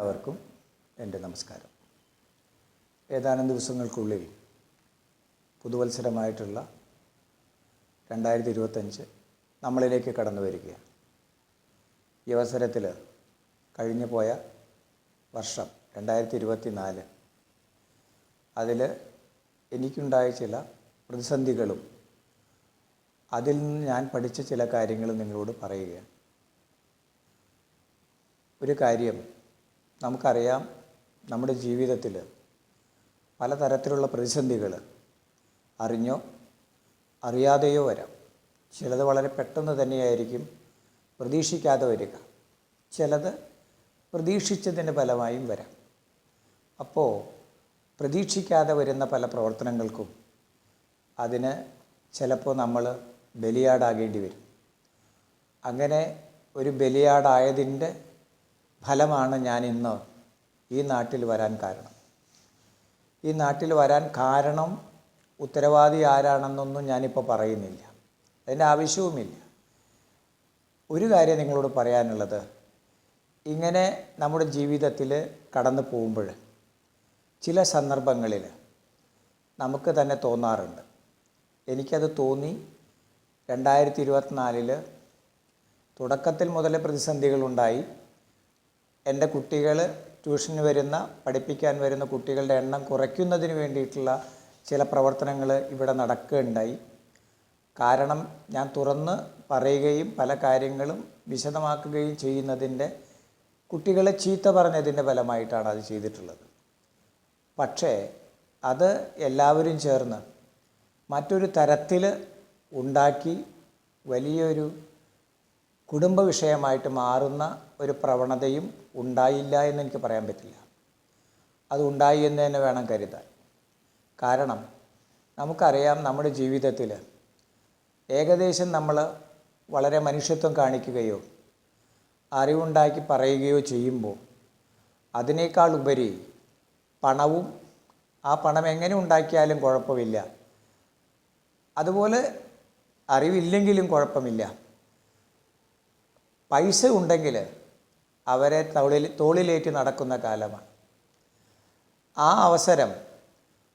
എല്ലാവർക്കും എന്റെ നമസ്കാരം. ഏതാനും ദിവസങ്ങൾക്കുള്ളിൽ പുതുവത്സരമായിട്ടുള്ള രണ്ടായിരത്തി ഇരുപത്തഞ്ച് നമ്മളിലേക്ക് കടന്നു വരികയാണ്. ഈ അവസരത്തിൽ കഴിഞ്ഞു പോയ വർഷം രണ്ടായിരത്തി ഇരുപത്തി നാല് അതിൽ എനിക്കുണ്ടായ ചില പ്രതിസന്ധികളും അതിൽ നിന്ന് ഞാൻ പഠിച്ച ചില കാര്യങ്ങളും നിങ്ങളോട് പറയുകയാണ്. ഒരു കാര്യം നമുക്കറിയാം നമ്മുടെ ജീവിതത്തിൽ പലതരത്തിലുള്ള പ്രതിസന്ധികൾ അറിഞ്ഞോ അറിയാതെയോ വരാം. ചിലത് വളരെ പെട്ടെന്ന് തന്നെയായിരിക്കും പ്രതീക്ഷിക്കാതെ വരിക. ചിലത് പ്രതീക്ഷിച്ചതിന്റെ ഫലമായും വരാം. അപ്പോൾ പ്രതീക്ഷിക്കാതെ വരുന്ന പല പ്രവർത്തനങ്ങൾക്കും അതിന് ചിലപ്പോൾ നമ്മൾ ബലിയാടാകേണ്ടി വരും. അങ്ങനെ ഒരു ബലിയാടായതിന്റെ ഫലമാണ് ഞാൻ ഇന്ന് ഈ നാട്ടിൽ വരാൻ കാരണം. ഈ നാട്ടിൽ വരാൻ കാരണം ഉത്തരവാദി ആരാണെന്നൊന്നും ഞാനിപ്പോൾ പറയുന്നില്ല. അതിന്റെ ആവശ്യവുമില്ല. ഒരു കാര്യം നിങ്ങളോട് പറയാനുള്ളത് ഇങ്ങനെ നമ്മുടെ ജീവിതത്തിൽ കടന്നു പോകുമ്പോൾ ചില സന്ദർഭങ്ങളിൽ നമുക്ക് തന്നെ തോന്നാറുണ്ട്. എനിക്കത് തോന്നി രണ്ടായിരത്തി ഇരുപത്തിനാലിൽ തുടക്കത്തിൽ മുതൽ പ്രതിസന്ധികളുണ്ടായി. എന്റെ കുട്ടികൾ ട്യൂഷന് വരുന്ന പഠിപ്പിക്കാൻ വരുന്ന കുട്ടികളുടെ എണ്ണം കുറയ്ക്കുന്നതിന് വേണ്ടിയിട്ടുള്ള ചില പ്രവർത്തനങ്ങൾ ഇവിടെ നടക്കുകയുണ്ടായി. കാരണം ഞാൻ തുറന്ന് പറയുകയും പല കാര്യങ്ങളും വിശദമാക്കുകയും ചെയ്യുന്നതിന്റെ കുട്ടികളെ ചീത്ത പറഞ്ഞതിന്റെ ഫലമായിട്ടാണ് അത് ചെയ്തിട്ടുള്ളത്. പക്ഷേ അത് എല്ലാവരും ചേർന്ന് മറ്റൊരു തരത്തിൽ ഉണ്ടാക്കി വലിയൊരു കുടുംബ വിഷയമായിട്ട് മാറുന്ന ഒരു പ്രവണതയും ഉണ്ടായില്ല എന്ന് എനിക്ക് പറയാൻ പറ്റില്ല. അതുണ്ടായി എന്ന് തന്നെ വേണം കരുതാൻ. കാരണം നമുക്കറിയാം നമ്മുടെ ജീവിതത്തിൽ ഏകദേശം നമ്മൾ വളരെ മനുഷ്യത്വം കാണിക്കുകയോ അറിവുണ്ടാക്കി പറയുകയോ ചെയ്യുമ്പോൾ അതിനേക്കാൾ ഉപരി പണവും ആ പണം എങ്ങനെ ഉണ്ടാക്കിയാലും കുഴപ്പമില്ല. അതുപോലെ അറിവില്ലെങ്കിലും കുഴപ്പമില്ല. പൈസ ഉണ്ടെങ്കിൽ അവരെ തോളിൽ തോളിലേറ്റ് നടക്കുന്ന കാലമാണ്. ആ അവസരം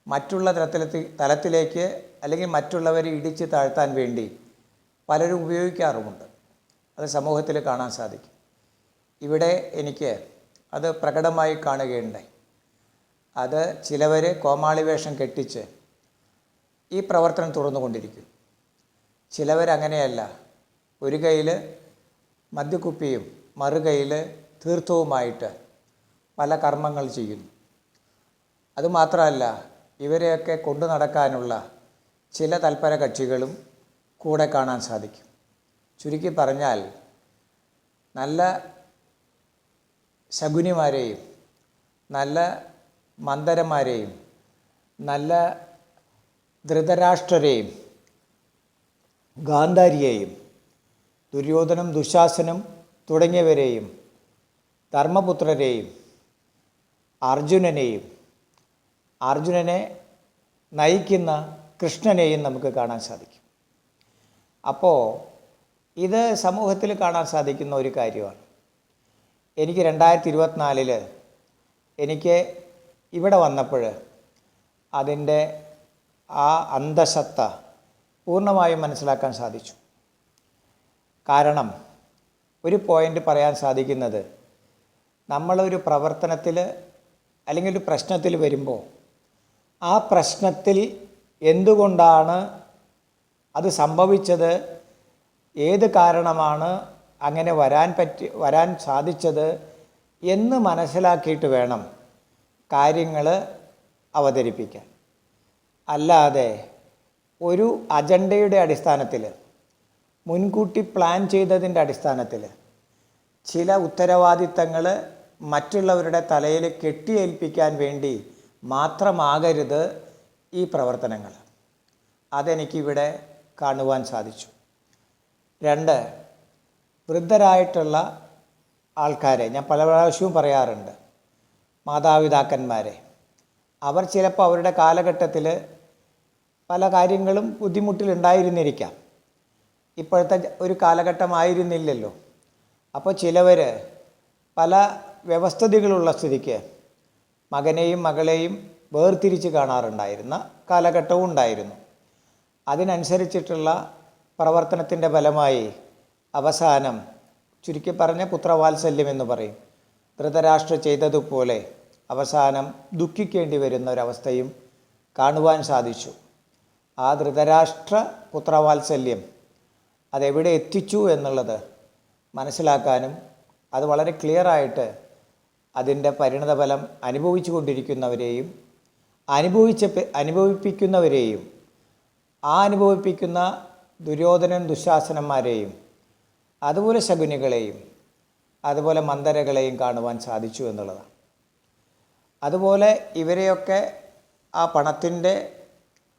മറ്റുള്ള തലത്തിലെത്തി തലത്തിലേക്ക് അല്ലെങ്കിൽ മറ്റുള്ളവരെ ഇടിച്ച് താഴ്ത്താൻ വേണ്ടി പലരും ഉപയോഗിക്കാറുമുണ്ട്. അത് സമൂഹത്തിൽ കാണാൻ സാധിക്കും. ഇവിടെ എനിക്ക് അത് പ്രകടമായി കാണുകയുണ്ടായി. അത് ചിലവർ കോമാളി വേഷം കെട്ടിച്ച് ഈ പ്രവർത്തനം തുറന്നുകൊണ്ടിരിക്കും. ചിലവരങ്ങനെയല്ല. ഒരു കയ്യിൽ മദ്യക്കുപ്പിയും മറുകയിൽ തീർത്ഥവുമായിട്ട് പല കർമ്മങ്ങൾ ചെയ്യുന്നു. അതുമാത്രമല്ല ഇവരെയൊക്കെ കൊണ്ടു നടക്കാനുള്ള ചില തൽപര കക്ഷികളും കൂടെ കാണാൻ സാധിക്കും. ചുരുക്കി പറഞ്ഞാൽ നല്ല ശകുനിമാരെയും നല്ല മന്ദരന്മാരെയും നല്ല ധൃതരാഷ്ട്രരെയും ഗാന്ധാരിയെയും ദുര്യോധനം ദുശാസനം തുടങ്ങിയവരെയും ധർമ്മപുത്രരെയും അർജുനനെയും അർജുനനെ നയിക്കുന്ന കൃഷ്ണനെയും നമുക്ക് കാണാൻ സാധിക്കും. അപ്പോൾ ഇത് സമൂഹത്തിൽ കാണാൻ സാധിക്കുന്ന ഒരു കാര്യമാണ്. എനിക്ക് രണ്ടായിരത്തി ഇരുപത്തിനാലിൽ എനിക്ക് ഇവിടെ വന്നപ്പോൾ അതിന്റെ ആ അന്തസത്ത പൂർണമായും മനസ്സിലാക്കാൻ സാധിച്ചു. കാരണം ഒരു പോയിന്റ് പറയാൻ സാധിക്കുന്നത് നമ്മളൊരു പ്രവർത്തനത്തിൽ അല്ലെങ്കിൽ ഒരു പ്രശ്നത്തിൽ വരുമ്പോൾ ആ പ്രശ്നത്തിൽ എന്തുകൊണ്ടാണ് അത് സംഭവിച്ചത്? ഏത് കാരണമാണ് അങ്ങനെ വരാൻ പറ്റി വരാൻ സാധിച്ചത് എന്ന് മനസ്സിലാക്കിയിട്ട് വേണം കാര്യങ്ങൾ അവതരിപ്പിക്കാൻ. അല്ലാതെ ഒരു അജണ്ടയുടെ അടിസ്ഥാനത്തിൽ മുൻകൂട്ടി പ്ലാൻ ചെയ്തതിന്റെ അടിസ്ഥാനത്തിൽ ചില ഉത്തരവാദിത്തങ്ങൾ മറ്റുള്ളവരുടെ തലയിൽ കെട്ടിയേൽപ്പിക്കാൻ വേണ്ടി മാത്രമാകരുത് ഈ പ്രവർത്തനങ്ങൾ. അതെനിക്കിവിടെ കാണുവാൻ സാധിച്ചു. രണ്ട് വൃദ്ധരായിട്ടുള്ള ആൾക്കാരെ ഞാൻ പല പ്രാവശ്യവും പറയാറുണ്ട് മാതാപിതാക്കന്മാരെ. അവർ ചിലപ്പോൾ അവരുടെ കാലഘട്ടത്തിൽ പല കാര്യങ്ങളും ബുദ്ധിമുട്ടിലുണ്ടായിരുന്നിരിക്കാം ഇപ്പോഴത്തെ ഒരു കാലഘട്ടമായിരുന്നില്ലല്ലോ. അപ്പോൾ ചിലവർ പല വ്യവസ്ഥിതികളുള്ള സ്ഥിതിക്ക് മകനെയും മകളെയും വേർതിരിച്ച് കാണാറുണ്ടായിരുന്ന കാലഘട്ടവും ഉണ്ടായിരുന്നു. അതിനനുസരിച്ചിട്ടുള്ള പ്രവർത്തനത്തിന്റെ ഫലമായി അവസാനം ചുരുക്കി പറഞ്ഞ പുത്രവാത്സല്യം എന്ന് പറയും. ധൃതരാഷ്ട്ര ചെയ്തതുപോലെ അവസാനം ദുഃഖിക്കേണ്ടി വരുന്ന ഒരവസ്ഥയും കാണുവാൻ സാധിച്ചു. ആ ധൃതരാഷ്ട്ര പുത്രവാത്സല്യം അതെവിടെ എത്തിച്ചു എന്നുള്ളത് മനസ്സിലാക്കാനും അത് വളരെ ക്ലിയറായിട്ട് അതിന്റെ പരിണതഫലം അനുഭവിച്ചു കൊണ്ടിരിക്കുന്നവരെയും അനുഭവിച്ച അനുഭവിപ്പിക്കുന്നവരെയും ആ അനുഭവിപ്പിക്കുന്ന ദുര്യോധനൻ ദുശാസനന്മാരെയും അതുപോലെ ശകുനികളെയും അതുപോലെ മന്ദരകളെയും കാണുവാൻ സാധിച്ചു എന്നുള്ളതാണ്. അതുപോലെ ഇവരെയൊക്കെ ആ പണത്തിന്റെ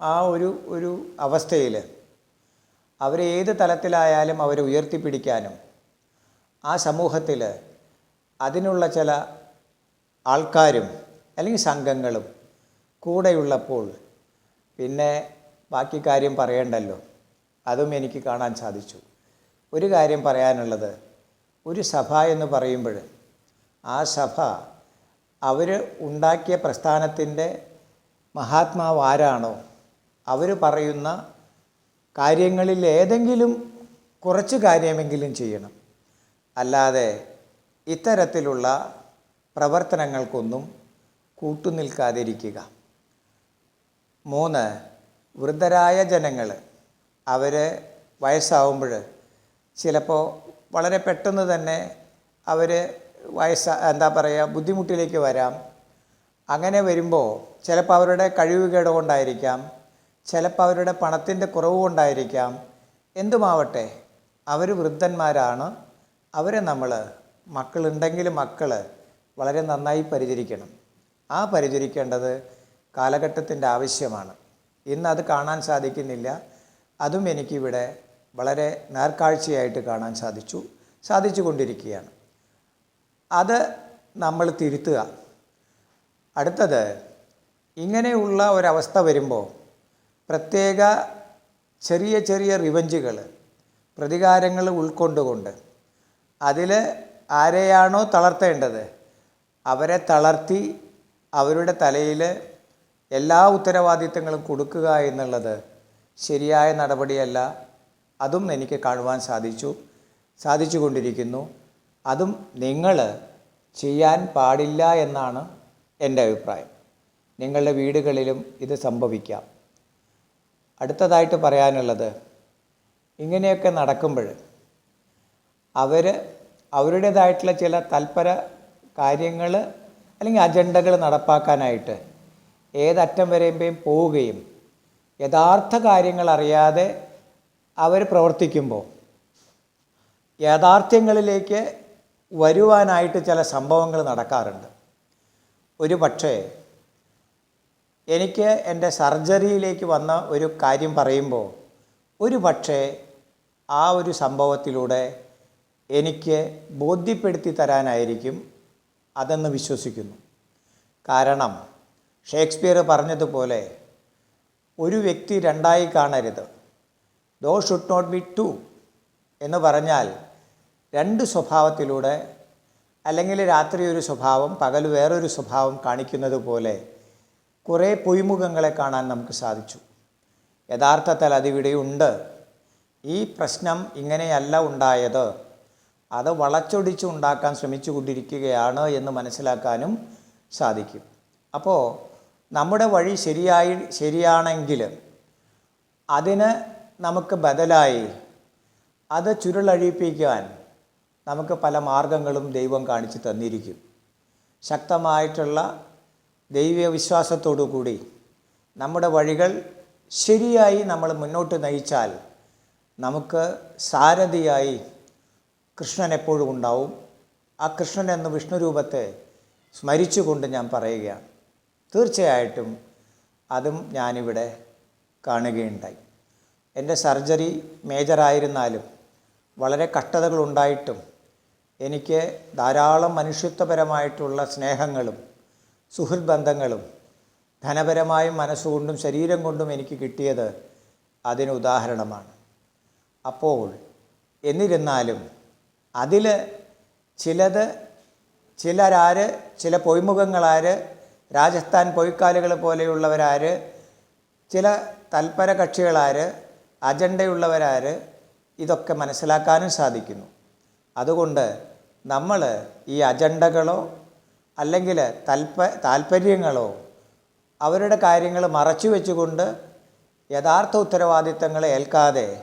ആ ഒരു ഒരു അവസ്ഥയിൽ അവരെ ഏത് തലത്തിലായാലും അവരെ ഉയർത്തിപ്പിടിക്കാനും ആ സമൂഹത്തിൽ അതിനുള്ള ചില ആൾക്കാരും അല്ലെങ്കിൽ സംഘങ്ങളും കൂടെയുള്ളപ്പോൾ പിന്നെ ബാക്കി കാര്യം പറയണ്ടല്ലോ. അതും എനിക്ക് കാണാൻ സാധിച്ചു. ഒരു കാര്യം പറയാനുള്ളത്. ഒരു സഭ എന്ന് പറയുമ്പോൾ ആ സഭ അവർ ഉണ്ടാക്കിയ പ്രസ്ഥാനത്തിന്റെ മഹാത്മാവ് ആരാണോ അവർ പറയുന്ന കാര്യങ്ങളിൽ ഏതെങ്കിലും കുറച്ച് കാര്യമെങ്കിലും ചെയ്യണം. അല്ലാതെ ഇത്തരത്തിലുള്ള പ്രവർത്തനങ്ങൾക്കൊന്നും കൂട്ടുനിൽക്കാതിരിക്കുക. മൂന്ന് വൃദ്ധരായ ജനങ്ങൾ അവർ വയസ്സാവുമ്പോൾ ചിലപ്പോൾ വളരെ പെട്ടെന്ന് തന്നെ അവർ വയസ്സ എന്താ പറയുക ബുദ്ധിമുട്ടിലേക്ക് വരാം. അങ്ങനെ വരുമ്പോൾ ചിലപ്പോൾ അവരുടെ കഴിവുകേട് കൊണ്ടായിരിക്കാം ചിലപ്പോൾ അവരുടെ പണത്തിന്റെ കുറവ് കൊണ്ടായിരിക്കാം. എന്തുമാവട്ടെ അവർ വൃദ്ധന്മാരാണ്. അവരെ നമ്മൾ മക്കളുണ്ടെങ്കിൽ മക്കൾ വളരെ നന്നായി പരിചരിക്കണം. ആ പരിചരിക്കേണ്ടത് കാലഘട്ടത്തിന്റെ ആവശ്യമാണ്. ഇന്ന് അത് കാണാൻ സാധിക്കുന്നില്ല. അതും എനിക്കിവിടെ വളരെ നേർക്കാഴ്ചയായിട്ട് കാണാൻ സാധിച്ചു. സാധിച്ചു കൊണ്ടിരിക്കുകയാണ് അത് നമ്മൾ തിരുത്തുക. അടുത്തത് ഇങ്ങനെയുള്ള ഒരവസ്ഥ വരുമ്പോൾ പ്രത്യേക ചെറിയ ചെറിയ റിവഞ്ചുകൾ പ്രതികാരങ്ങൾ ഉൾക്കൊണ്ടുകൊണ്ട് അതിൽ ആരെയാണോ തളർത്തേണ്ടത്? അവരെ തളർത്തി അവരുടെ തലയിൽ എല്ലാ ഉത്തരവാദിത്തങ്ങളും കൊടുക്കുക എന്നുള്ളത് ശരിയായ നടപടിയല്ല. അതും എനിക്ക് കാണുവാൻ സാധിച്ചു. സാധിച്ചുകൊണ്ടിരിക്കുന്നു. അതും നിങ്ങൾ ചെയ്യാൻ പാടില്ല എന്നാണ് എന്റെ അഭിപ്രായം. നിങ്ങളുടെ വീടുകളിലും ഇത് സംഭവിക്കാം. അടുത്തതായിട്ട് പറയാനുള്ളത് ഇങ്ങനെയൊക്കെ നടക്കുമ്പോൾ അവർ അവരുടേതായിട്ടുള്ള ചില തൽപര കാര്യങ്ങൾ അല്ലെങ്കിൽ അജണ്ടകൾ നടപ്പാക്കാനായിട്ട് ഏതറ്റം വരെയും പോവുകയും യഥാർത്ഥ കാര്യങ്ങൾ അറിയാതെ അവർ പ്രവർത്തിക്കുമ്പോൾ യാഥാർത്ഥ്യങ്ങളിലേക്ക് വരുവാനായിട്ട് ചില സംഭവങ്ങൾ നടക്കാറുണ്ട്. ഒരു പക്ഷേ എനിക്ക് എന്റെ സർജറിയിലേക്ക് വന്ന ഒരു കാര്യം പറയുമ്പോൾ ഒരു പക്ഷേ ആ ഒരു സംഭവത്തിലൂടെ എനിക്ക് ബോധ്യപ്പെടുത്തി തരാനായിരിക്കും അതെന്ന് വിശ്വസിക്കുന്നു. കാരണം ഷേക്സ്പിയർ പറഞ്ഞതുപോലെ ഒരു വ്യക്തി രണ്ടായി കാണരുത്. Though should not be two എന്ന് പറഞ്ഞാൽ രണ്ട് സ്വഭാവത്തിലൂടെ അല്ലെങ്കിൽ രാത്രി ഒരു സ്വഭാവം പകൽ വേറൊരു സ്വഭാവം കാണിക്കുന്നത് പോലെ കുറേ പൊയ്മുഖങ്ങളെ കാണാൻ നമുക്ക് സാധിച്ചു. യഥാർത്ഥത്തിൽ അതിവിടെയുണ്ട്. ഈ പ്രശ്നം ഇങ്ങനെയല്ല ഉണ്ടായത്. അത് വളച്ചൊടിച്ച് ഉണ്ടാക്കാൻ ശ്രമിച്ചു കൊണ്ടിരിക്കുകയാണ് എന്ന് മനസ്സിലാക്കാനും സാധിക്കും. അപ്പോൾ നമ്മുടെ വഴി ശരിയായി ശരിയാണെങ്കിൽ അതിന് നമുക്ക് ബദലായി അത് ചുരുളഴിപ്പിക്കാൻ നമുക്ക് പല മാർഗങ്ങളും ദൈവം കാണിച്ചു തന്നിരിക്കും. ശക്തമായിട്ടുള്ള ദൈവീയ വിശ്വാസത്തോടു കൂടി നമ്മുടെ വഴികൾ ശരിയായി നമ്മൾ മുന്നോട്ട് നയിച്ചാൽ നമുക്ക് സാരഥിയായി കൃഷ്ണൻ എപ്പോഴും ഉണ്ടാവും. ആ കൃഷ്ണൻ എന്ന വിഷ്ണു രൂപത്തെ സ്മരിച്ചുകൊണ്ട് ഞാൻ പറയുകയാണ്. തീർച്ചയായിട്ടും അതും ഞാനിവിടെ കാണുകയുണ്ടായി. എന്റെ സർജറി മേജറായിരുന്നാലും വളരെ കഷ്ടതകളുണ്ടായിട്ടും എനിക്ക് ധാരാളം മനുഷ്യത്വപരമായിട്ടുള്ള സ്നേഹങ്ങളും സുഹൃത് ബന്ധങ്ങളും ധനപരമായും മനസ്സുകൊണ്ടും ശരീരം കൊണ്ടും എനിക്ക് കിട്ടിയത് അതിന് ഉദാഹരണമാണ്. അപ്പോൾ എന്നിരുന്നാലും അതിൽ ചിലത് ചിലരാര് ചില പൊയ്മുഖങ്ങളാര് രാജസ്ഥാൻ പൊയ്ക്കാലുകൾ പോലെയുള്ളവരാര് ചില തൽപര കക്ഷികളാര് അജണ്ടയുള്ളവരാര് ഇതൊക്കെ മനസ്സിലാക്കാനും സാധിക്കുന്നു. അതുകൊണ്ട് നമ്മൾ ഈ അജണ്ടകളോ അല്ലെങ്കിൽ തൽപ താല്പര്യങ്ങളോ അവരുടെ കാര്യങ്ങൾ മറച്ചു വെച്ചുകൊണ്ട് യഥാർത്ഥ ഉത്തരവാദിത്തങ്ങളെ ഏൽക്കാതെ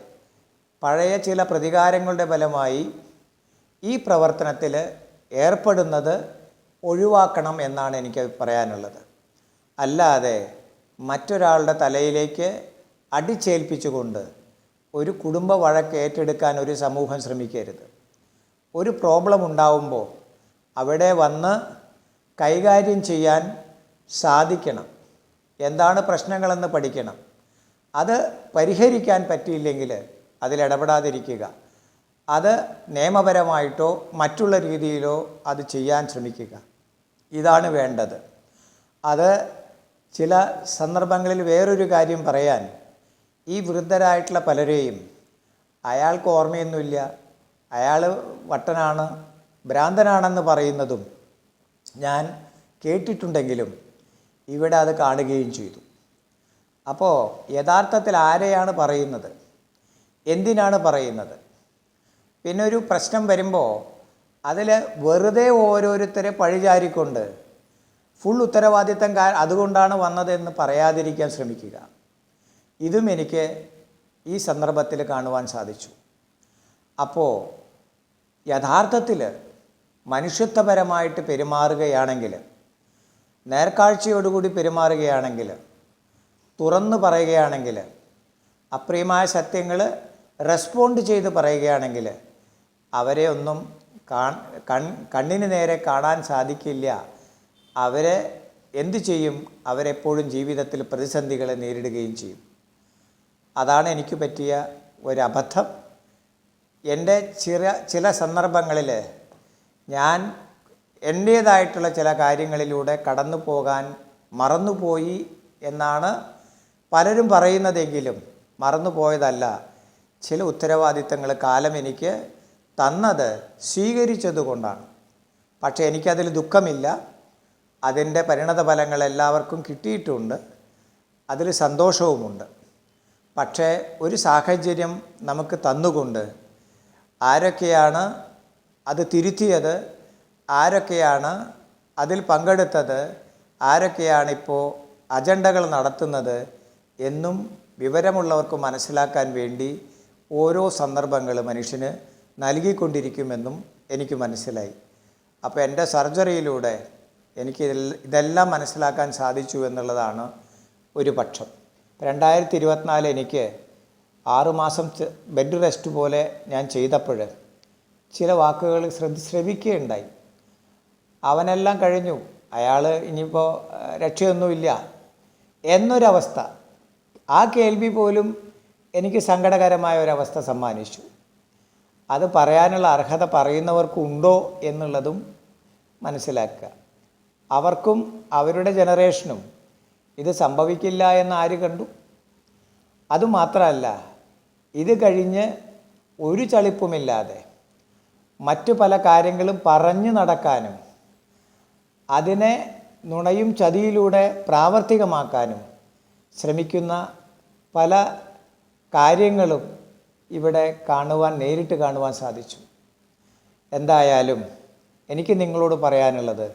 പഴയ ചില പ്രതികാരങ്ങളുടെ ഫലമായി ഈ പ്രവർത്തനത്തിൽ ഏർപ്പെടുന്നത് ഒഴിവാക്കണം എന്നാണ് എനിക്ക് പറയാനുള്ളത്. അല്ലാതെ മറ്റൊരാളുടെ തലയിലേക്ക് അടിച്ചേൽപ്പിച്ചുകൊണ്ട് ഒരു കുടുംബ വഴക്ക് ഏറ്റെടുക്കാൻ ഒരു സമൂഹം ശ്രമിക്കരുത്. ഒരു പ്രോബ്ലം ഉണ്ടാവുമ്പോൾ അവിടെ വന്ന് കൈകാര്യം ചെയ്യാൻ സാധിക്കണം. എന്താണ് പ്രശ്നങ്ങളെന്ന് പഠിക്കണം. അത് പരിഹരിക്കാൻ പറ്റിയില്ലെങ്കിൽ അതിലിടപെടാതിരിക്കുക അത് നിയമപരമായിട്ടോ മറ്റുള്ള രീതിയിലോ അത് ചെയ്യാൻ ശ്രമിക്കുക. ഇതാണ് വേണ്ടത്. അത് ചില സന്ദർഭങ്ങളിൽ വേറൊരു കാര്യം പറയാൻ ഈ വൃദ്ധരായിട്ടുള്ള പലരെയും അയാൾക്ക് ഓർമ്മയൊന്നുമില്ല. അയാൾ വട്ടനാണ് ഭ്രാന്തനാണെന്ന് പറയുന്നതും ഞാൻ കേട്ടിട്ടുണ്ടെങ്കിലും ഇവിടെ അത് കാണുകയും ചെയ്തു. അപ്പോൾ യഥാർത്ഥത്തിൽ ആരെയാണ് പറയുന്നത്? എന്തിനാണ് പറയുന്നത്? പിന്നെ ഒരു പ്രശ്നം വരുമ്പോൾ അതിൽ വെറുതെ ഓരോരുത്തരെ പഴിചാരിക്കൊണ്ട് ഫുൾ ഉത്തരവാദിത്തം അതുകൊണ്ടാണ് വന്നതെന്ന് പറയാതിരിക്കാൻ ശ്രമിക്കുക. ഇതും എനിക്ക് ഈ സന്ദർഭത്തിൽ കാണുവാൻ സാധിച്ചു. അപ്പോൾ യഥാർത്ഥത്തിൽ മനുഷ്യത്വപരമായിട്ട് പെരുമാറുകയാണെങ്കിൽ നേർക്കാഴ്ചയോടുകൂടി പെരുമാറുകയാണെങ്കിൽ തുറന്നു പറയുകയാണെങ്കിൽ അപ്രിയമായ സത്യങ്ങൾ റെസ്പോണ്ട് ചെയ്ത് പറയുകയാണെങ്കിൽ അവരെ ഒന്നും കൺ കണ്ണിന് നേരെ കാണാൻ സാധിക്കില്ല. അവരെ എന്തു ചെയ്യും? അവരെപ്പോഴും ജീവിതത്തിൽ പ്രതിസന്ധികളെ നേരിടുകയും ചെയ്യും. അതാണ് എനിക്ക് പറ്റിയ ഒരബദ്ധം. എന്റെ ചില ചില സന്ദർഭങ്ങളിൽ ഞാൻ എന്റേതായിട്ടുള്ള ചില കാര്യങ്ങളിലൂടെ കടന്നു പോകാൻ മറന്നുപോയി എന്നാണ് പലരും പറയുന്നതെങ്കിലും മറന്നുപോയതല്ല. ചില ഉത്തരവാദിത്തങ്ങൾ കാലം എനിക്ക് തന്നത് സ്വീകരിച്ചതുകൊണ്ടാണ് പക്ഷേ എനിക്കതിൽ ദുഃഖമില്ല. അതിന്റെ പരിണത ഫലങ്ങൾ എല്ലാവർക്കും കിട്ടിയിട്ടുണ്ട്. അതിൽ സന്തോഷവുമുണ്ട്. പക്ഷേ ഒരു സാഹചര്യം നമുക്ക് തന്നുകൊണ്ട് ആരൊക്കെയാണ് അത് തിരുത്തിയത് ആരൊക്കെയാണ് അതിൽ പങ്കെടുത്തത് ആരൊക്കെയാണിപ്പോൾ അജണ്ടകൾ നടത്തുന്നത് എന്നും വിവരമുള്ളവർക്ക് മനസ്സിലാക്കാൻ വേണ്ടി ഓരോ സന്ദർഭങ്ങൾ മനുഷ്യന് നൽകിക്കൊണ്ടിരിക്കുമെന്നും എനിക്ക് മനസ്സിലായി. അപ്പോൾ എന്റെ സർജറിയിലൂടെ എനിക്ക് ഇതെല്ലാം മനസ്സിലാക്കാൻ സാധിച്ചു എന്നുള്ളതാണ് ഒരു പക്ഷം. രണ്ടായിരത്തി ഇരുപത്തിനാല് എനിക്ക് ആറുമാസം ബെഡ് റെസ്റ്റ് പോലെ ഞാൻ ചെയ്തപ്പോൾ ചില വാക്കുകൾ ശ്രദ്ധി ശ്രമിക്കുകയുണ്ടായി. അവനെല്ലാം കഴിഞ്ഞു. അയാൾ ഇനിയിപ്പോൾ രക്ഷയൊന്നുമില്ല എന്നൊരവസ്ഥ. ആ കേൾവി പോലും എനിക്ക് സങ്കടകരമായ ഒരവസ്ഥ സമ്മാനിച്ചു. അത് പറയാനുള്ള അർഹത പറയുന്നവർക്കുണ്ടോ എന്നുള്ളതും മനസ്സിലാക്കുക. അവർക്കും അവരുടെ ജനറേഷനും ഇത് സംഭവിക്കില്ല എന്ന് ആര് കണ്ടു? അതുമാത്രമല്ല ഇത് കഴിഞ്ഞ് ഒരു ചളിപ്പുമില്ലാതെ മറ്റു പല കാര്യങ്ങളും പറഞ്ഞു നടക്കാനും അതിനെ നുണയും ചതിയിലൂടെ പ്രാവർത്തികമാക്കാനും ശ്രമിക്കുന്ന പല കാര്യങ്ങളും ഇവിടെ കാണുവാൻ നേരിട്ട് കാണുവാൻ സാധിച്ചു. എന്തായാലും എനിക്ക് നിങ്ങളോട് പറയാനുള്ളത്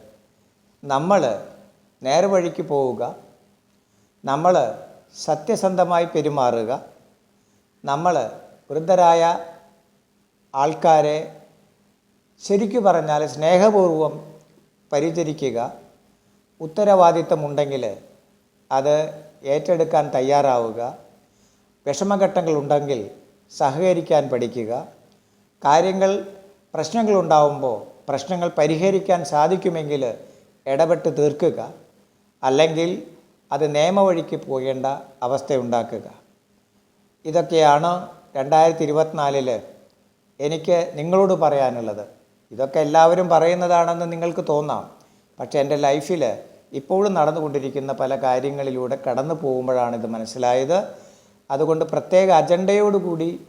നമ്മൾ നേർവഴിക്ക് പോവുക നമ്മൾ സത്യസന്ധമായി പെരുമാറുക നമ്മൾ വൃദ്ധരായ ആൾക്കാരെ ശരിക്കു പറഞ്ഞാൽ സ്നേഹപൂർവം പരിചരിക്കുക ഉത്തരവാദിത്തമുണ്ടെങ്കിൽ അത് ഏറ്റെടുക്കാൻ തയ്യാറാവുക. വിഷമഘട്ടങ്ങളുണ്ടെങ്കിൽ സഹകരിക്കാൻ പഠിക്കുക. കാര്യങ്ങൾ പ്രശ്നങ്ങളുണ്ടാവുമ്പോൾ പ്രശ്നങ്ങൾ പരിഹരിക്കാൻ സാധിക്കുമെങ്കിൽ ഇടപെട്ട് തീർക്കുക. അല്ലെങ്കിൽ അത് നിയമവഴിക്ക് പോകേണ്ട അവസ്ഥയുണ്ടാക്കുക ഇതൊക്കെയാണ് രണ്ടായിരത്തി ഇരുപത്തിനാലിൽ എനിക്ക് നിങ്ങളോട് പറയാനുള്ളത്. ഇതൊക്കെ എല്ലാവരും പറയുന്നതാണെന്ന് നിങ്ങൾക്ക് തോന്നാം. പക്ഷേ എന്റെ ലൈഫിൽ ഇപ്പോഴും നടന്നുകൊണ്ടിരിക്കുന്ന പല കാര്യങ്ങളിലൂടെ കടന്നു പോകുമ്പോഴാണ് ഇത് മനസ്സിലായത്. അതുകൊണ്ട് പ്രത്യേക അജണ്ടയോടുകൂടി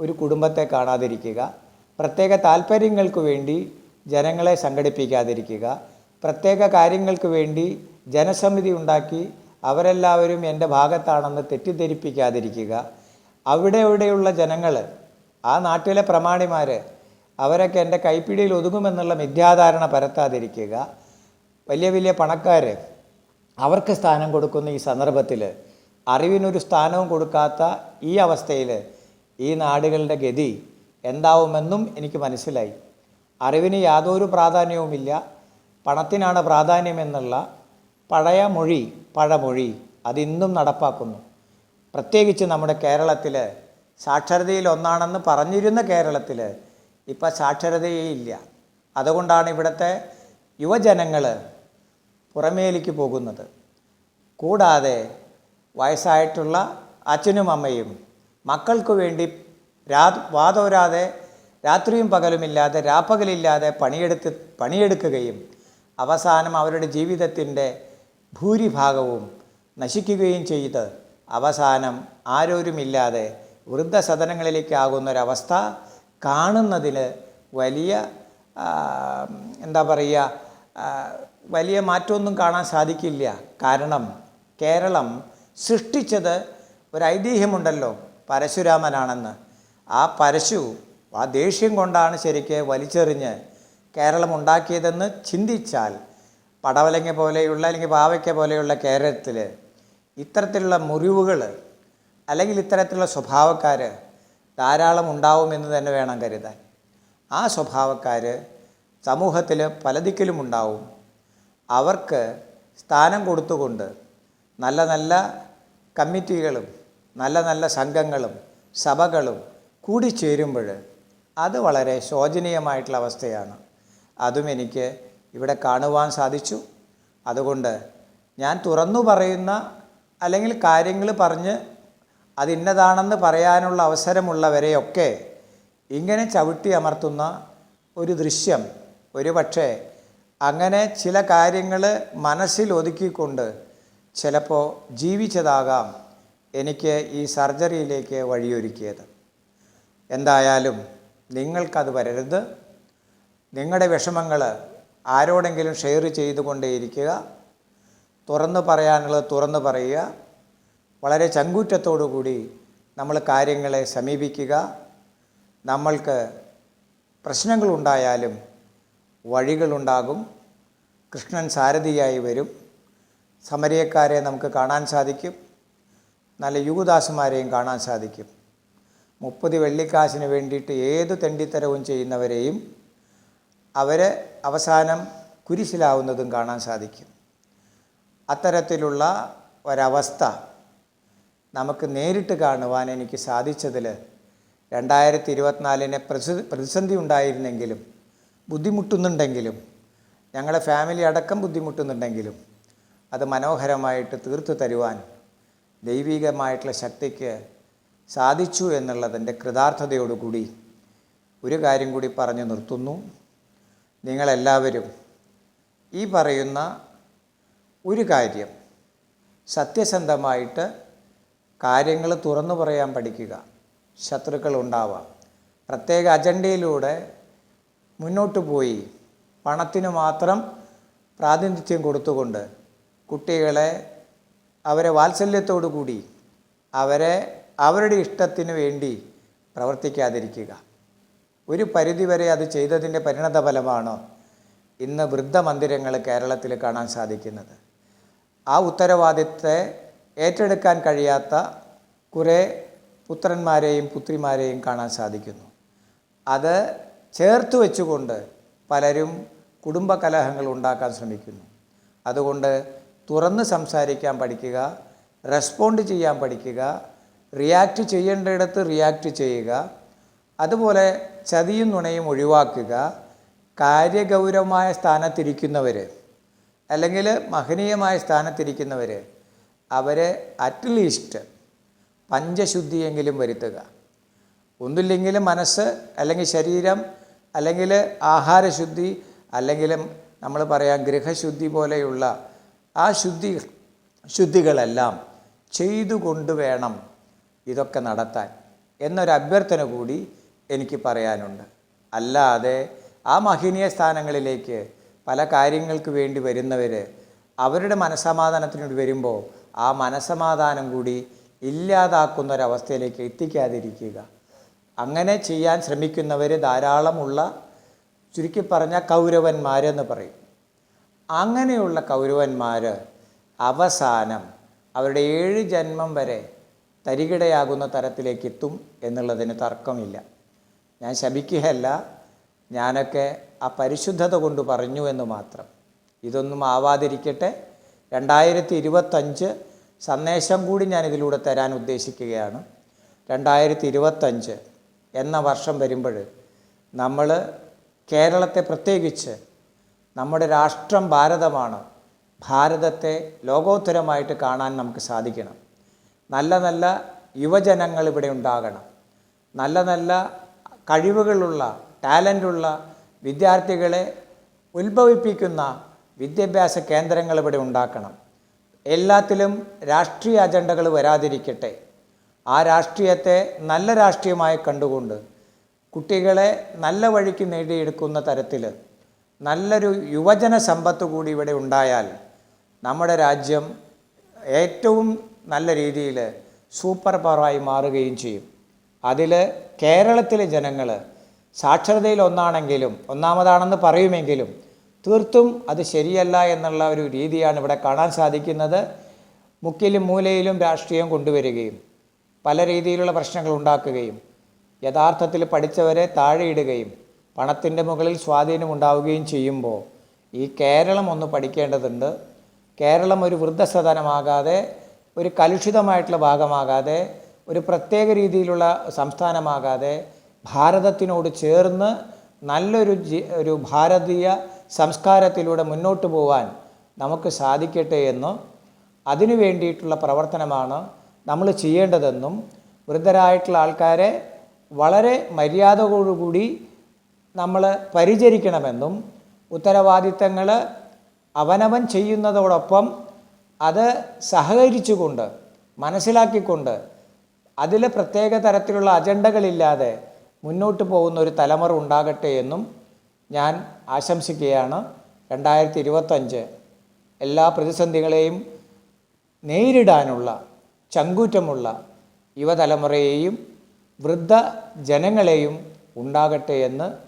ഒരു കുടുംബത്തെ കാണാതിരിക്കുക പ്രത്യേക താല്പര്യങ്ങൾക്ക് വേണ്ടി ജനങ്ങളെ സംഘടിപ്പിക്കാതിരിക്കുക പ്രത്യേക കാര്യങ്ങൾക്ക് വേണ്ടി ജനസമിതി ഉണ്ടാക്കി അവരെല്ലാവരും എന്റെ ഭാഗത്താണെന്ന് തെറ്റിദ്ധരിപ്പിക്കാതിരിക്കുക. അവിടെ ഇവിടെയുള്ള ജനങ്ങൾ ആ നാട്ടിലെ പ്രമാണിമാർ അവരൊക്കെ എന്റെ കൈപ്പിടിയിൽ ഒതുങ്ങുമെന്നുള്ള മിഥ്യാധാരണ പരത്താതിരിക്കുക. വലിയ വലിയ പണക്കാർ അവർക്ക് സ്ഥാനം കൊടുക്കുന്ന ഈ സന്ദർഭത്തിൽ അറിവിനൊരു സ്ഥാനവും കൊടുക്കാത്ത ഈ അവസ്ഥയിൽ ഈ നാടുകളുടെ ഗതി എന്താവുമെന്നും എനിക്ക് മനസ്സിലായി. അറിവിന് യാതൊരു പ്രാധാന്യവുമില്ല. പണത്തിനാണ് പ്രാധാന്യമെന്നുള്ള പഴയ മൊഴി പഴമൊഴി അതിന്നും നടപ്പാക്കുന്നു. പ്രത്യേകിച്ച് നമ്മുടെ കേരളത്തിൽ സാക്ഷരതയിൽ ഒന്നാണെന്ന് പറഞ്ഞിരുന്ന കേരളത്തിൽ ഇപ്പം സാക്ഷരതയേ ഇല്ല. അതുകൊണ്ടാണ് ഇവിടുത്തെ യുവജനങ്ങൾ പുറമേലേക്ക് പോകുന്നത്. കൂടാതെ വയസ്സായിട്ടുള്ള അച്ഛനും അമ്മയും മക്കൾക്ക് വേണ്ടി രാ വാതോരാതെ രാത്രിയും പകലുമില്ലാതെ രാപ്പകലില്ലാതെ പണിയെടുത്ത് പണിയെടുക്കുകയും അവസാനം അവരുടെ ജീവിതത്തിന്റെ ഭൂരിഭാഗവും നശിക്കുകയും ചെയ്ത് അവസാനം ആരോരുമില്ലാതെ വൃദ്ധസദനങ്ങളിലേക്കാകുന്നൊരവസ്ഥ കാണുന്നതിന് വലിയ എന്താ പറയുക വലിയ മാറ്റമൊന്നും കാണാൻ സാധിക്കില്ല. കാരണം കേരളം സൃഷ്ടിച്ചത് ഒരു ഐതിഹ്യമുണ്ടല്ലോ പരശുരാമനാണെന്ന്. ആ പരശു ആ ദേഷ്യം കൊണ്ടാണ് ശരിക്ക് വലിച്ചെറിഞ്ഞ് കേരളം ഉണ്ടാക്കിയതെന്ന് ചിന്തിച്ചാൽ പടവലങ്ങ പോലെയുള്ള അല്ലെങ്കിൽ പാവയ്ക്ക പോലെയുള്ള കേരളത്തിൽ ഇത്തരത്തിലുള്ള മുറിവുകൾ അല്ലെങ്കിൽ ഇത്തരത്തിലുള്ള സ്വഭാവക്കാർ ധാരാളം ഉണ്ടാവുമെന്ന് തന്നെ വേണം കരുതാൻ. ആ സ്വഭാവക്കാർ സമൂഹത്തിൽ പലതിക്കലും ഉണ്ടാവും. അവർക്ക് സ്ഥാനം കൊടുത്തുകൊണ്ട് നല്ല നല്ല കമ്മിറ്റികളും നല്ല നല്ല സംഘങ്ങളും സഭകളും കൂടിച്ചേരുമ്പോൾ അത് വളരെ ശോചനീയമായിട്ടുള്ള അവസ്ഥയാണ്. അതും എനിക്ക് ഇവിടെ കാണുവാൻ സാധിച്ചു. അതുകൊണ്ട് ഞാൻ തുറന്നു പറയുന്ന അല്ലെങ്കിൽ കാര്യങ്ങൾ പറഞ്ഞ് അതിന്നതാണെന്ന് പറയാനുള്ള അവസരമുള്ളവരെയൊക്കെ ഇങ്ങനെ ചവിട്ടി അമർത്തുന്ന ഒരു ദൃശ്യം ഒരു പക്ഷേ അങ്ങനെ ചില കാര്യങ്ങൾ മനസ്സിൽ ഒതുക്കിക്കൊണ്ട് ചിലപ്പോൾ ജീവിച്ചതാകാം എനിക്ക് ഈ സർജറിയിലേക്ക് വഴിയൊരുക്കിയത്. എന്തായാലും നിങ്ങൾക്കത് വരരുത്. നിങ്ങളുടെ വിഷമങ്ങൾ ആരോടെങ്കിലും ഷെയർ ചെയ്തുകൊണ്ടേയിരിക്കുക. തുറന്നു പറയാനുള്ളത് തുറന്നു പറയുക. വളരെ ചങ്കൂറ്റത്തോടു കൂടി നമ്മൾ കാര്യങ്ങളെ സമീപിക്കുക. നമ്മൾക്ക് പ്രശ്നങ്ങളുണ്ടായാലും വഴികളുണ്ടാകും. കൃഷ്ണൻ സാരഥിയായി വരും. സമരയക്കാരെ നമുക്ക് കാണാൻ സാധിക്കും. നല്ല യുവദാസുമാരെയും കാണാൻ സാധിക്കും. മുപ്പത് വെള്ളിക്കാശിന് വേണ്ടിയിട്ട് ഏത് തെണ്ടിത്തരവും ചെയ്യുന്നവരെയും അവർ അവസാനം കുരിശിലാവുന്നതും കാണാൻ സാധിക്കും. അത്തരത്തിലുള്ള ഒരവസ്ഥ നമുക്ക് നേരിട്ട് കാണുവാൻ എനിക്ക് സാധിച്ചതിൽ രണ്ടായിരത്തി ഇരുപത്തിനാലിനെ പ്രതിസന്ധി ഉണ്ടായിരുന്നെങ്കിലും ബുദ്ധിമുട്ടുന്നുണ്ടെങ്കിലും ഞങ്ങളുടെ ഫാമിലി അടക്കം ബുദ്ധിമുട്ടുന്നുണ്ടെങ്കിലും അത് മനോഹരമായിട്ട് തീർത്തു തരുവാൻ ദൈവികമായിട്ടുള്ള ശക്തിക്ക് സാധിച്ചു എന്നുള്ളതിന്റെ കൃതാർത്ഥതയോടുകൂടി ഒരു കാര്യം കൂടി പറഞ്ഞു നിർത്തുന്നു. നിങ്ങളെല്ലാവരും ഈ പറയുന്ന ഒരു കാര്യം സത്യസന്ധമായിട്ട് കാര്യങ്ങൾ തുറന്നു പറയാൻ പഠിക്കുക. ശത്രുക്കൾ ഉണ്ടാവാം. പ്രത്യേക അജണ്ടയിലൂടെ മുന്നോട്ട് പോയി പണത്തിന് മാത്രം പ്രാതിനിധ്യം കൊടുത്തുകൊണ്ട് കുട്ടികളെ അവരെ വാത്സല്യത്തോടു കൂടി അവരെ അവരുടെ ഇഷ്ടത്തിന് വേണ്ടി പ്രവർത്തിക്കാതിരിക്കുക. ഒരു പരിധിവരെ അത് ചെയ്തതിന്റെ പരിണതഫലമാണ് ഇന്ന് വൃദ്ധമന്ദിരങ്ങൾ കേരളത്തിൽ കാണാൻ സാധിക്കുന്നത്? ആ ഉത്തരവാദിത്തത്തെ ഏറ്റെടുക്കാൻ കഴിയാത്ത കുറേ പുത്രന്മാരെയും പുത്രിമാരെയും കാണാൻ സാധിക്കുന്നു. അത് ചേർത്ത് വെച്ചുകൊണ്ട് പലരും കുടുംബകലഹങ്ങൾ ഉണ്ടാക്കാൻ ശ്രമിക്കുന്നു. അതുകൊണ്ട് തുറന്ന് സംസാരിക്കാൻ പഠിക്കുക റെസ്പോണ്ട് ചെയ്യാൻ പഠിക്കുക റിയാക്റ്റ് ചെയ്യേണ്ടയിടത്ത് റിയാക്റ്റ് ചെയ്യുക അതുപോലെ ചതിയും നുണയും ഒഴിവാക്കുക കാര്യഗൗരവമായ സ്ഥാനത്തിരിക്കുന്നവർ അല്ലെങ്കിൽ മഹനീയമായ സ്ഥാനത്തിരിക്കുന്നവർ അവരെ അറ്റ്ലീസ്റ്റ് പഞ്ചശുദ്ധിയെങ്കിലും വരുത്തുക. ഒന്നില്ലെങ്കിലും മനസ്സ് അല്ലെങ്കിൽ ശരീരം അല്ലെങ്കിൽ ആഹാരശുദ്ധി അല്ലെങ്കിൽ നമ്മൾ പറയാം ഗൃഹശുദ്ധി പോലെയുള്ള ആ ശുദ്ധി ശുദ്ധികളെല്ലാം ചെയ്തുകൊണ്ട് വേണം ഇതൊക്കെ നടത്താൻ എന്നൊരു അഭ്യർത്ഥന കൂടി എനിക്ക് പറയാനുണ്ട്. അല്ലാതെ ആ മഹനീയ സ്ഥാനങ്ങളിലേക്ക് പല കാര്യങ്ങൾക്ക് വേണ്ടി വരുന്നവർ അവരുടെ മനസമാധാനത്തിന് വരുമ്പോൾ ആ മനസമാധാനം കൂടി ഇല്ലാതാക്കുന്ന ഒരവസ്ഥയിലേക്ക് എത്തിക്കാതിരിക്കുക. അങ്ങനെ ചെയ്യാൻ ശ്രമിക്കുന്നവർ ധാരാളമുള്ള ചുരുക്കി പറഞ്ഞ കൗരവന്മാരെന്ന് പറയും. അങ്ങനെയുള്ള കൗരവന്മാർ അവസാനം അവരുടെ ഏഴ് ജന്മം വരെ തരികിടയാകുന്ന തരത്തിലേക്ക് എത്തും എന്നുള്ളതിന് തർക്കമില്ല. ഞാൻ ശപിക്കുകയല്ല ഞാനൊക്കെ ആ പരിശുദ്ധത കൊണ്ട് പറഞ്ഞു എന്ന് മാത്രം. ഇതൊന്നും ആവാതിരിക്കട്ടെ. രണ്ടായിരത്തി ഇരുപത്തഞ്ച് സന്ദേശം കൂടി ഞാൻ ഇതിലൂടെ തരാൻ ഉദ്ദേശിക്കുകയാണ്. രണ്ടായിരത്തി ഇരുപത്തഞ്ച് എന്ന വർഷം വരുമ്പോൾ നമ്മൾ കേരളത്തെ പ്രത്യേകിച്ച് നമ്മുടെ രാഷ്ട്രം ഭാരതമാണ്. ഭാരതത്തെ ലോകോത്തരമായിട്ട് കാണാൻ നമുക്ക് സാധിക്കണം. നല്ല നല്ല യുവജനങ്ങൾ ഇവിടെ ഉണ്ടാകണം. നല്ല നല്ല കഴിവുകളുള്ള ടാലന്റുള്ള വിദ്യാർത്ഥികളെ ഉത്ഭവിപ്പിക്കുന്ന വിദ്യാഭ്യാസ കേന്ദ്രങ്ങൾ ഇവിടെ ഉണ്ടാക്കണം. എല്ലാത്തിലും രാഷ്ട്രീയ അജണ്ടകൾ വരാതിരിക്കട്ടെ. ആ രാഷ്ട്രീയത്തെ നല്ല രാഷ്ട്രീയമായി കണ്ടുകൊണ്ട് കുട്ടികളെ നല്ല വഴിക്ക് നേടിയെടുക്കുന്ന തരത്തിൽ നല്ലൊരു യുവജന സമ്പത്ത് കൂടി ഇവിടെ ഉണ്ടായാൽ നമ്മുടെ രാജ്യം ഏറ്റവും നല്ല രീതിയിൽ സൂപ്പർ പവറായി മാറുകയും ചെയ്യും. അതിൽ കേരളത്തിലെ ജനങ്ങൾ സാക്ഷരതയിൽ ഒന്നാണെങ്കിലും ഒന്നാമതാണെന്ന് പറയുമെങ്കിലും തീർത്തും അത് ശരിയല്ല എന്നുള്ള ഒരു രീതിയാണ് ഇവിടെ കാണാൻ സാധിക്കുന്നത്. മുക്കിലും മൂലയിലും രാഷ്ട്രീയം കൊണ്ടുവരികയും പല രീതിയിലുള്ള പ്രശ്നങ്ങൾ ഉണ്ടാക്കുകയും യഥാർത്ഥത്തിൽ പഠിച്ചവരെ താഴെയിടുകയും പണത്തിന്റെ മുകളിൽ സ്വാധീനം ഉണ്ടാവുകയും ചെയ്യുമ്പോൾ ഈ കേരളം ഒന്ന് പഠിക്കേണ്ടതുണ്ട്. കേരളം ഒരു വൃദ്ധസദനമാകാതെ ഒരു കലുഷിതമായിട്ടുള്ള ഭാഗമാകാതെ ഒരു പ്രത്യേക രീതിയിലുള്ള സംസ്ഥാനമാകാതെ ഭാരതത്തിനോട് ചേർന്ന് നല്ലൊരു ഒരു ഭാരതീയ സംസ്കാരത്തിലൂടെ മുന്നോട്ട് പോകാൻ നമുക്ക് സാധിക്കട്ടെ എന്നും അതിനു വേണ്ടിയിട്ടുള്ള പ്രവർത്തനമാണ് നമ്മൾ ചെയ്യേണ്ടതെന്നും വൃദ്ധരായിട്ടുള്ള ആൾക്കാരെ വളരെ മര്യാദയോടുകൂടി നമ്മൾ പരിചരിക്കണമെന്നും ഉത്തരവാദിത്തങ്ങൾ അവനവൻ ചെയ്യുന്നതോടൊപ്പം അത് സഹകരിച്ചുകൊണ്ട് മനസ്സിലാക്കിക്കൊണ്ട് അതിൽ പ്രത്യേക തരത്തിലുള്ള അജണ്ടകളില്ലാതെ മുന്നോട്ട് പോകുന്ന ഒരു തലമുറ ഉണ്ടാകട്ടെ എന്നും ഞാൻ ആശംസിക്കുകയാണ്. രണ്ടായിരത്തി ഇരുപത്തഞ്ച് എല്ലാ പ്രതിസന്ധികളെയും നേരിടാനുള്ള ചങ്കൂറ്റമുള്ള യുവതലമുറയെയും വൃദ്ധ ജനങ്ങളെയും ഉണ്ടാകട്ടെ എന്ന്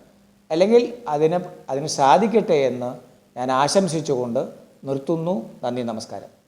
അല്ലെങ്കിൽ അതിന് അതിന് സാധിക്കട്ടെ എന്ന് ഞാൻ ആശംസിച്ചുകൊണ്ട് നിർത്തുന്നു. നന്ദി നമസ്കാരം.